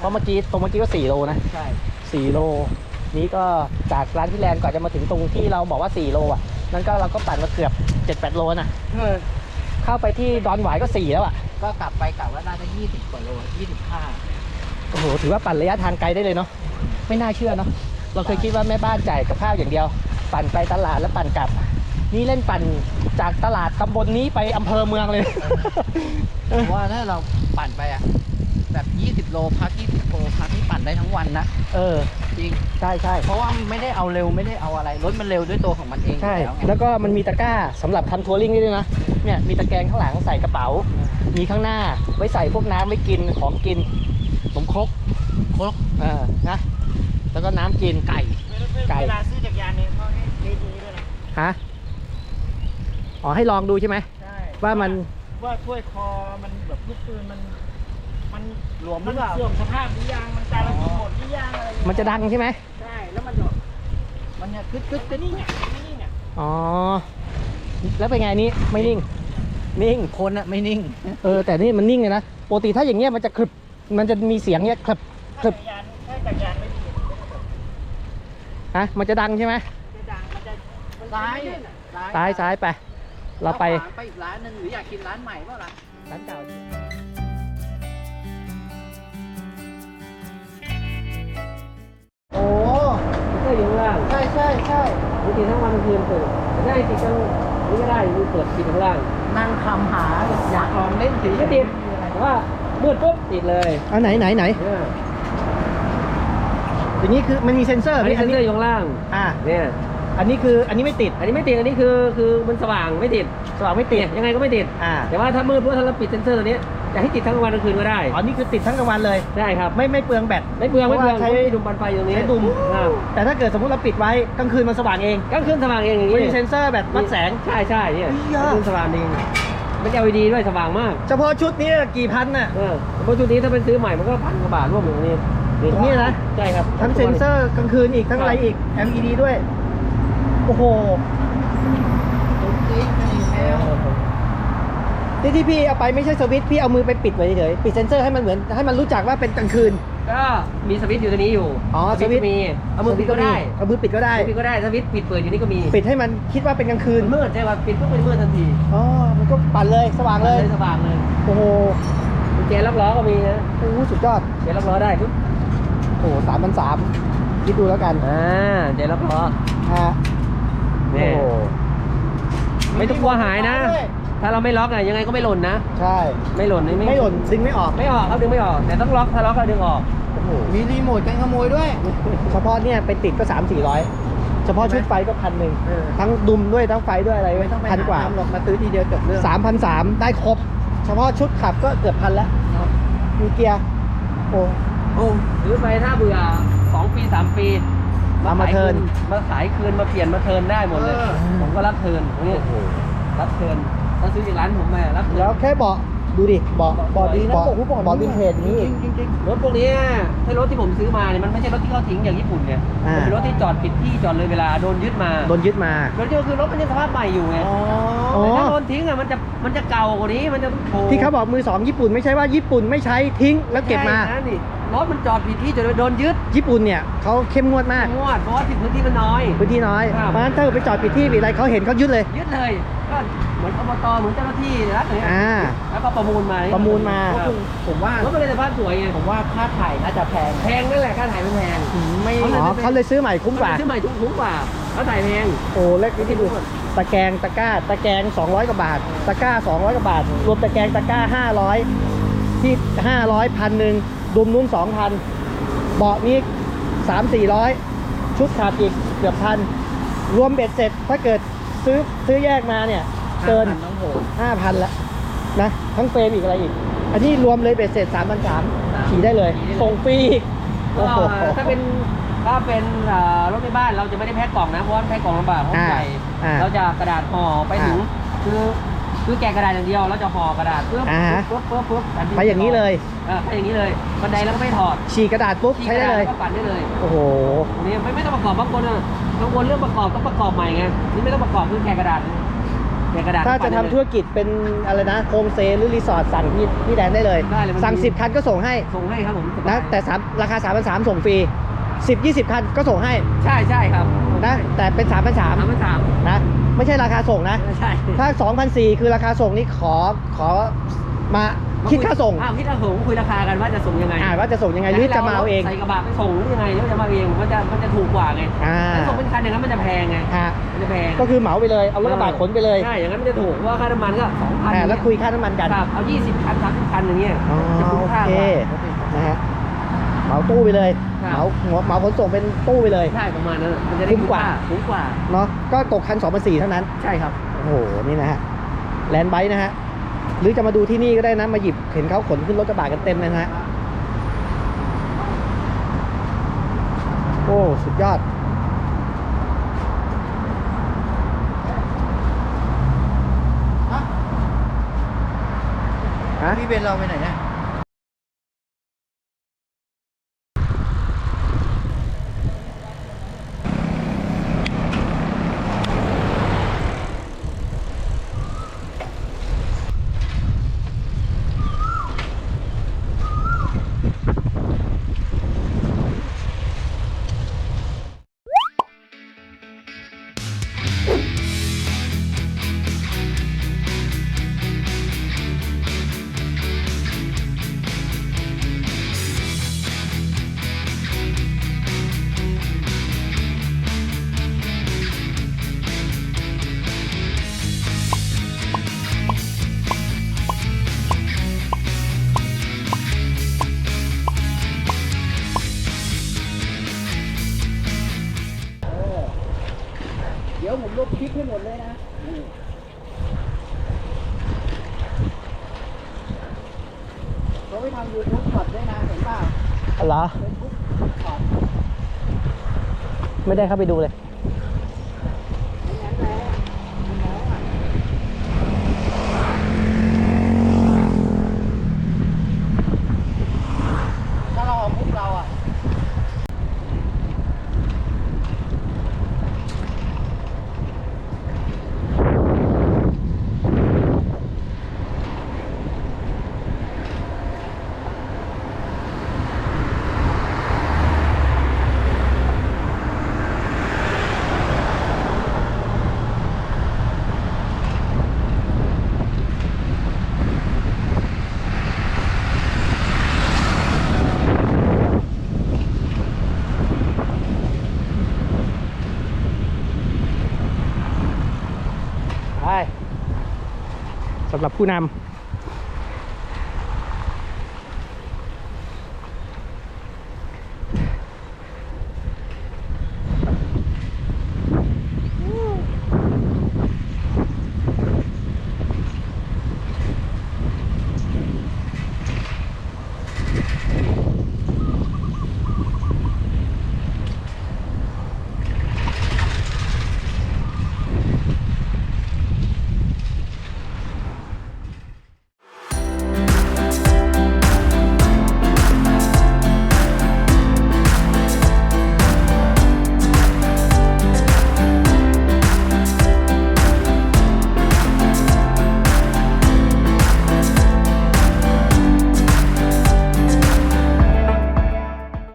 เพราะเมื่อกี้ตรงเมื่อกี้ก็4โลนะใช่4โล นี้ก็จากร้านที่แลนด์ก่อนจะมาถึงตรงที่เราบอกว่า4โลอะ นั่นก็เราก็ปั่นมาเกือบ7-8โลนะเออเข้าไปที่ดอนหวายก็4แล้วอะ ก็กลับไปกลับว่าน่าจะยี่สิบกว่าโลยี่สิบห้าโอ้โห ถือว่าปั่นระยะทางไกลได้เลยเนาะ ไม่น่าเชื่อเนาะ เราเคยคิดว่าแม่บ้านจ่ายกับข้าวอย่างเดียว ปั่นไปตลาดแล้วปั่นกลับ นี่เล่นปั่นจากตลาดตำบลนี้ไปอำเภอเมืองเลยเพราะว่าถ้าเราปั่นไปอะ แบบยี่สิบโลพักยี่สิบโลพักนี่ปั่นได้ทั้งวันนะ เออ จริง ใช่ใช่เพราะว่าไม่ได้เอาเร็วไม่ได้เอาอะไร รถมันเร็วด้วยตัวของมันเองใช่ อยู่แล้วไงแล้วก็มันมีตะกร้าสำหรับทำทัวริงด้วยนะ เนี่ยมีตะแกรงข้างหลังใส่กระเป๋า มีข้างหน้าไว้ใส่พวกน้ำไว้กินของกินขนมครกครก เออนะ แล้วก็น้ำกินไก่ ไก่ เวลาซื้อจักรยานเนี่ยเขาให้เทสนี้ด้วยนะฮะ อ๋อให้ลองดูใช่ไหม ใช่ว่ามัน ว่าถ้วยคอมันแบบลูกปืนมันมัน หลวมหมัรืนอเปล่า เสื่อมสภาพหรือยังมันการระเบิดหมดหรือยังอะไรอย่างเงี้ยมันจะดังใช่ไหมใช่แล้วมันแบบมันเนี่ยกึดกึดก็กึดนี่ไงนี่ไงอ๋อ แล้วเป็นไงนี้ไม่นิ่ง นิ่ง คนอะไม่นิ่งเออ แต่นี่มันนิ่งเลยนะปกติถ้าอย่างเงี้ยมันจะคลึบมันจะมีเสียงเงี้ยคลึบคถ้าลึบจักรยานถ้าจักรยานไม่ดีมันก็จะแบบฮะมันจะดังใช่ไหมจะดังมันจะมันจะซ้ายไม่ลื่นอะซ้ายซ้ายไป เราไปอขวไปอีกร้านหนึ่งหรืออยากกินร้านใหม่เปล่าล่ะ ร้านเก่า ก็อยู่ข้างล่างใช่ใช่ใช่บางทีทั้งวันทั้งคืนเปิดได้ติดกันนี่ก็ได้มีเปิดติดข้างล่างนั่งคำหาอยากลองเล่นสีไม่ติดแต่ว่ามืดปุ๊บติดเลยอันไหนไหนไหนเนี่ยอย่างนี้คือมันมีเซ็นเซอร์อันนี้เซนเซอร์อยู่ข้างล่างอ่าเนี่ย อันนี้คืออันนี้ไม่ติด อันนี้ไม่ติด อันนี้คือคือมันสว่างไม่ติดสว่างไม่ติด เนี่ยยังไงก็ไม่ติด อ่าแต่ว่าถ้ามืดเพราะถ้าเราปิดเซนเซอร์ตัวนี้จะให้ติดทั้งวันทั้งคืนก็ได้ อ๋อนี่คือติดทั้งกลางวันเลยใช่ครับ ไม่ไม่เปลืองแบต ไม่เปลืองไม่เปลืองพราะว่าใช้ใช้ดุมปันไฟอยู่ตรงนี้ใช้ดุมครับแต่ถ้าเกิดสมมติเราปิดไว้กลางคืนมันสว่างเองกลางคืนสว่างเองอย่างนี้ ไม่มีเซ็นเซอร์แบบวัดแสง ใช่ใช่เนี่ยเหี้ยกลางคืนสว่างเองเป็น LED ด้วยสว่างมากเฉพาะชุดนี้กี่พันน่ะ เออเพราะชุดนี้ถ้าเป็นซื้อใหม่มันก็พันกว่าบาทร่วมอยู่ตรงนี้ตรงนี้นะ ใช่ครับทั้งเซ็นเซอร์กลางคืนอีกทั้งอะไรอีก LED ด้วย โอ้โหจริงไม่มีแมวที่ที่พี่เอาไปไม่ใช่สวิตช์พี่เอามือไปปิดไว้เฉยๆปิดเซ็นเซอร์ให้มันเหมือนให้มันรู้จักว่าเป็นกลางคืน ก็มีสวิตช์อยู่ตรงนี้อยู่อ๋อสวิตช์ก็มีเอามือปิดก็ได้เอามือปิดก็ได้ ปิดก็ได้สวิตช์ปิดเปิดอยู่นี่ก็มีปิดให้มันคิดว่าเป็นกลางคืนมันมืดใช่ป่ะปิดปุ๊บเป็นมืดทันทีอ๋อมันก็ปั่นเลยสว่างเลยสว่างเลยโอ้โหกุญแจล็อกล้อก็มีนะโอ้โหสุดยอดกุญแจล็อกล้อได้ปุ๊บโอ้โหสามพันสามคิดดูแล้วกันอ่ากุญแจล็อกล้อฮะ นี่ โอ้ไม่ต้องกลัวหายนะ ถ้าเราไม่ล็อกอะยังไงก็ไม่หล่นนะ ใช่ ไม่หล่นไม่หล่นดึงไม่ออก ไม่ออกครับดึงไม่ออก แต่ต้องล็อกถ้าล็อกก็ดึงออกโอ้โหมีรีโมทกันขโมยด้วย เฉพาะเนี่ยไปติดก็สามสี่ร้อยเฉพาะชุดไฟก็พันหนึ่งเออ ทั้งดุมด้วยทั้งไฟด้วยอะไรไม่ต้องไปพันกว่าหทำหรอกมาซื้อทีเดียวจบเรื่องสามพันสามได้ครบ เฉพาะชุดขับก็เกือบพันแล้วมีเกียร์โอ้โอ้ซื้อไปถ้าเบื่อสองปีสามปี เอามาเทิร์น มาขายคืนมาเปลี่ยนมาเทิร์นได้หมดเลย เออ ผมก็รับเทิร์นนี่รับเทิร์นถ้าซื้อจากร้านผมมารับเทิร์น แล้วแค่เบาะดูดิเบาะเบาะดีนะเบาะเบาะวินเทจนี้อีกจริงรถพวกนี้ถ้ารถที่ผมซื้อมาเนี่ยมันไม่ใช่รถที่เขาทิ้งอย่างญี่ปุ่นไงอ่ามัมั นเป็นรถที่จอดผิดที่จอดเลยเวลาโดนยึดมาโดนยึดมา รถที่คือรถมันยังสภาพใหม่อยู่ไงอ๋ออ๋อ แต่ถ้าโดนทิ้งอะมันจะมันจะเก่ากว่านี้มันจะโผล่ที่เขาบอกมือสองญี่ปุ่นไม่ใช่ว่าญี่ปุ่นไม่ใช้ทิ้งแล้วเก็บมา ใช่นะนี่ รถมันจอดผิดที่จนโดนยึดญี่ปุ่นเนี่ยเขาเข้มงวดมากงวดเพราะว่าที่พื้นที่มันน้อย พื้นที่น้อยครับ เพราะฉะนั้นถ้าไปจอดผิดที่ผิดอะไรเขาเห็นเขายึดเลย ยึดเลยก็เหมือนอบตเหมือนเจ้าหน้าที่รัฐอย่างเงี้ยอ่า แล้วก็ประมูลมาประมูลมา ครับผมว่ารถมันเลยสภาพสวยไงผมว่าค่าถ่ายน่าจะแพงแพงนั่นแหละค่าถ่ายมันแพง ไม่เขาเลยอ๋อเขาเลยซื้อใหม่คุ้มกว่า ซื้อใหม่ถูกๆกว่าเขาถ่ายแพง โอ้เล็กที่ดูตะแกรงตะกร้า ตะแกรง200 กว่าบาท ตะกร้า 200 กว่าบาท รวมตะแกรงตะกร้า 500 ที่ 500พันหนึ่งดุมนุ่น2,000 เบาะนี้ 3 400 ชุดขาดอีกเกือบพัน รวมเบ็ดเสร็จถ้าเกิดซื้อซื้อแยกมาเนี่ยเกินน้องโห5,000ละนะ ทั้งเฟรมอีกอะไรอีก อันนี้รวมเลยเบ็ดเสร็จ 3,300ขี่ได้เลย ส่งฟรีอีกก็โอ้โหถ้าเป็นถ้าเป็นเอ่อรถในบ้านเราจะไม่ได้แพ็คกล่องนะเพราะว่าแพ็คกล่องลำบากเพราะมันอ่าใหญ่อ่าเราจะกระดาษห่อไปถึงอ่าคือ คือแกะกระดาษอย่างเดียวเราจะห่อกระดาษปุ๊บอ่าฮะปุ๊บปุ๊บปุ๊บปุ๊บไปอย่างนี้เลย เออไปอย่างนี้เลยบันไดแล้วก็ไม่ถอดฉีกกระดาษปุ๊บที่ใช้กระได้ดาษเลย ก็ปั่นได้เลยโอ้โห อันนี่ไม่ไม่ต้องประกอบบางคนอะบางคนเรื่องประกอบต้องประกอบใหม่ไงนี่ไม่ต้องประกอบคือแกะกระดาษเลยแกะกระดาษถ้าจะทำธุรกิจเป็นอะไรนะโฮมสเตย์หรือรีสอร์ทสั่งพี่พี่แดนได้เลย ได้เลยมันสั่ง มี10 คันก็ส่งให้ส่งให้ครับผมสบายนะแต่สามราคา3 3 0 0ส่งฟรี10 20 คันก็ส่งให้ ใช่ใช่ครับ นะแต่เป็น3 3 0สามพันสาม0นะไม่ใช่ราคาส่งนะใช่ถ้า2,400 คือราคาส่งนี่ขอขอมาคิดค่าส่งอ้าวคิดค่าส่งคุยราคากันว่าจะส่งยังไงอ่าว่าจะส่งยังไงหรือจะมาเอาเองใส่กระบะไปส่งหรือยังไงหรือจะมาเองมันจะมันจะถูกกว่าไงอ่าถ้าส่งเป็นคันอย่างนั้นมันจะแพงไงฮะมันจะแพงก็คือเหมาไปเลยเอารถกระบะขนไปเลยใช่อย่างนั้นมันจะถูกเพราะว่าค่าน้ำมันก็สองพันอ่าแล้วคุยค่าน้ำมันกันครับเอายี่สิบคันสามสิบคันอย่างเงี้ยอ๋อจะคุ้มโอค่าเคกว่านะฮะ เหมาตู้ไปเลยครับเหมาเหมาเหมาขนส่งเป็นตู้ไปเลย ใช่ประมาณนั้นมันจะได้คุ้มกว่า คุ้มกว่า เนาะก็ตกคัน2 4 0 0เท่านั้น ใช่ครับ โอ้โห นี่นะฮะแลนด์ไบค์นะฮะ หรือจะมาดูที่นี่ก็ได้นะ มาหยิบเห็นเขาขนขึ้นรถกระบะกันเต็มเลยนะฮะ โอ้ สุดยอด ฮะ พี่เบนเราไปไหนเนี่ย คลิปให้หมดเลยนะเขาไปทำยูทูบช็อตด้วยนะเห็นเปล่าเหรอไม่ได้เข้าไปดูเลย ถ้าเราเอามุกเราอะ ไปสำหรับผู้นำ